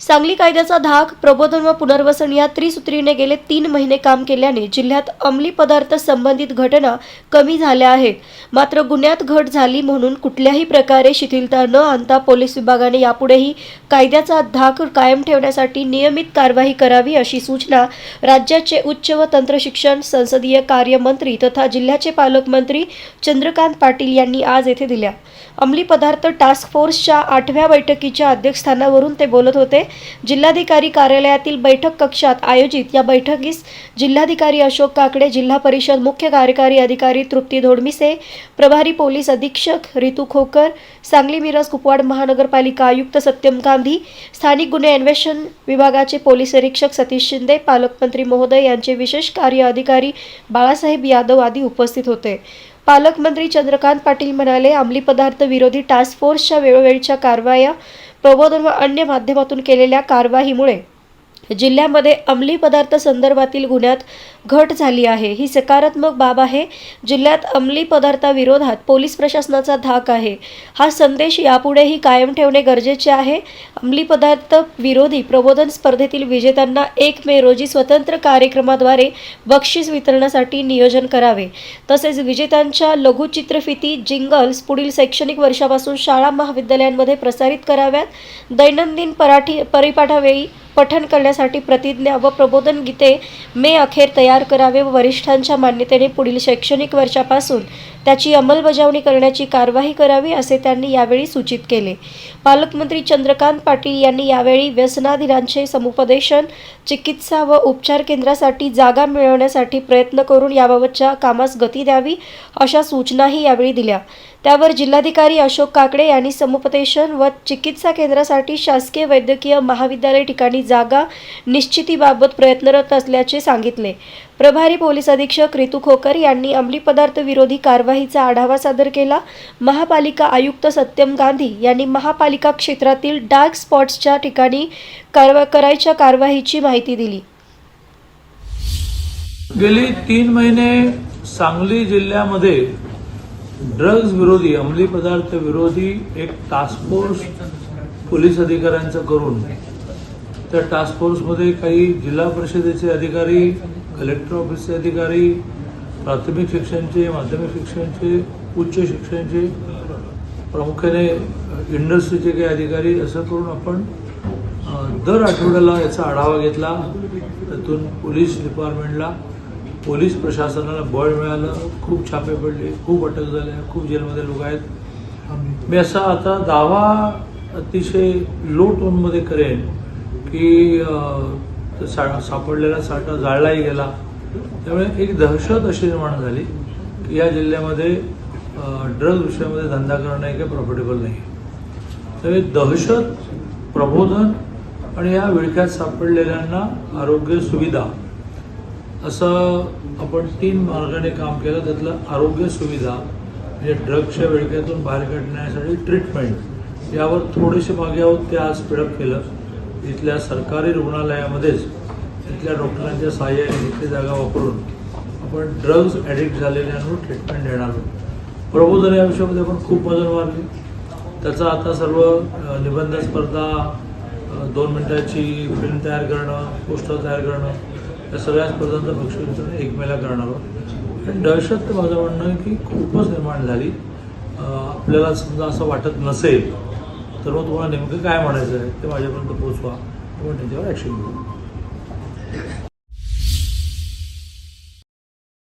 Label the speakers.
Speaker 1: सांगली कायद्याचा धाक प्रबोधन व पुनर्वसन या त्रिसूत्रीने गेले तीन महिने काम केल्याने जिल्ह्यात अंमली पदार्थ संबंधित घटना कमी झाल्या आहेत. मात्र गुन्ह्यात घट झाली म्हणून कुठल्याही प्रकारे शिथिलता न आणता पोलीस विभागाने यापुढेही कायद्याचा धाक कायम ठेवण्यासाठी नियमित कारवाई करावी अशी सूचना राज्याचे उच्च व तंत्रशिक्षण संसदीय कार्यमंत्री तथा जिल्ह्याचे पालकमंत्री चंद्रकांत पाटील यांनी आज येथे दिल्या. अंमली पदार्थ टास्क फोर्सच्या आठव्या बैठकीच्या अध्यक्षस्थानावरून ते बोलत होते. जिल्हाधिकारी कार्यालयातील बैठक कक्षात आयोजित. या बैठकीस जिल्हाधिकारी अशोक काकडे जिल्हा परिषद मुख्य कार्यकारी अधिकारी तृप्ती धोडमिसे प्रभारी पोलीस अधीक्षक रितू खोकर सांगली मिरज कुपवाड महानगरपालिका आयुक्त सत्यम गांधी स्थानिक गुन्हे अन्वेषण विभागाचे पोलीस निरीक्षक सतीश शिंदे पालकमंत्री महोदय यांचे विशेष कार्य अधिकारी बाळासाहेब यादव आदी उपस्थित होते. पालकमंत्री चंद्रकांत पाटील म्हणाले अंमली पदार्थ विरोधी टास्क फोर्सच्या वेळोवेळीच्या कारवाया प्रबोधन व अन्य माध्यमातून केलेल्या कारवाईमुळे जिल्ह्यामध्ये अंमली पदार्थ संदर्भातील गुन्ह्यात घट झाली आहे. ही सकारात्मक बाब आहे. जिल्ह्यात अंमली पदार्थाविरोधात पोलीस प्रशासनाचा धाक आहे. हा संदेश यापुढेही कायम ठेवणे गरजेचे आहे. अंमली पदार्थ विरोधी प्रबोधन स्पर्धेतील विजेत्यांना एक मे रोजी स्वतंत्र कार्यक्रमाद्वारे बक्षीस वितरणासाठी नियोजन करावे. तसेच विजेत्यांच्या लघुचित्रफिती जिंगल्स पुढील शैक्षणिक वर्षापासून शाळा महाविद्यालयांमध्ये प्रसारित कराव्यात. दैनंदिन पराठी परिपाठावेळी पठण करण्यासाठी प्रतिज्ञा व प्रबोधन गीते मे अखेर तयार करावे व वरिष्ठांच्या मान्यतेने पुढील शैक्षणिक वर्षापासून त्याची अंमलबजावणी करण्याची कारवाई करावी असे त्यांनी यावेळी सूचित केले. पालकमंत्री चंद्रकांत पाटील यांनी यावेळी व्यसनाधीनांचे समुपदेशन चिकित्सा व उपचार केंद्रासाठी जागा मिळवण्यासाठी प्रयत्न करून याबाबतच्या कामास गती द्यावी अशा सूचनाही यावेळी दिल्या. त्यावर जिल्हाधिकारी अशोक काकडे यांनी समुपदेशन व चिकित्सा केंद्रासाठी शासकीय वैद्यकीय महाविद्यालय ठिकाणी जागा निश्चितीबाबत प्रयत्नरत असल्याचे सांगितले. प्रभारी पोलीस अधीक्षक रितू खोकर यांनी अंमली पदार्थ विरोधी कारवाईचा आढावा सादर केला. महापालिका आयुक्त सत्यम गांधी यांनी महापालिका क्षेत्रातील डार्क स्पॉट्सच्या ठिकाणी कारवा करायच्या कारवाईची माहिती दिली.
Speaker 2: गेली तीन महिने सांगली जिल्ह्यामध्ये ड्रग्ज विरोधी अंमली पदार्थ विरोधी एक टास्क फोर्स पोलीस अधिकाऱ्यांचं करून त्या टास्क फोर्समध्ये काही जिल्हा परिषदेचे अधिकारी कलेक्टर ऑफिसचे अधिकारी प्राथमिक शिक्षणचे माध्यमिक शिक्षणचे उच्च शिक्षणचे प्रामुख्याने इंडस्ट्रीचे काही अधिकारी असं करून आपण दर आठवड्याला याचा आढावा घेतला. त्यातून पोलीस डिपार्टमेंटला पोलीस प्रशासनाला बळ मिळालं. खूप छापे पडले खूप अटक झाल्या खूप जेलमध्ये लोक आहेत. मी असा आता दावा अतिशय लो टोनमध्ये करेन की तो सा सापडलेला साठा जाळलाही गेला. त्यामुळे एक दहशत अशी निर्माण झाली की या जिल्ह्यामध्ये ड्रग विषयामध्ये धंदा करणं हे काही प्रॉफिटेबल नाही त्यामुळे दहशत प्रबोधन आणि या विळख्यात सापडलेल्यांना आरोग्य सुविधा असं आपण तीन मार्गाने काम केलं. त्यातलं आरोग्य सुविधा म्हणजे ड्रगच्या विळख्यातून बाहेर काढण्यासाठी ट्रीटमेंट यावर थोडेसे मागे आहोत. ते आज स्पीडअप केलं. इथल्या सरकारी रुग्णालयामध्येच इथल्या डॉक्टरांच्या सहाय्याने इथली जागा वापरून आपण ड्रग्ज ॲडिक्ट झालेल्यांवर ट्रीटमेंट देणार आहोत. प्रबोधन या विषयामध्ये आपण खूप मदत मारली त्याचा आता सर्व निबंध स्पर्धा दोन मिनटाची फिल्म तयार करणं पोस्टर तयार करणं या सगळ्या स्पर्धांचं भक्षण वितरण एक मेला करणार आहोत. आणि दहशत तर माझं म्हणणं आहे की खूपच निर्माण झाली. आपल्याला समजा असं वाटत नसेल तर मग तुम्हाला नेमकं काय म्हणायचं आहे ते माझ्यापर्यंत पोचवा आपण त्याच्यावर ॲक्शन घेऊ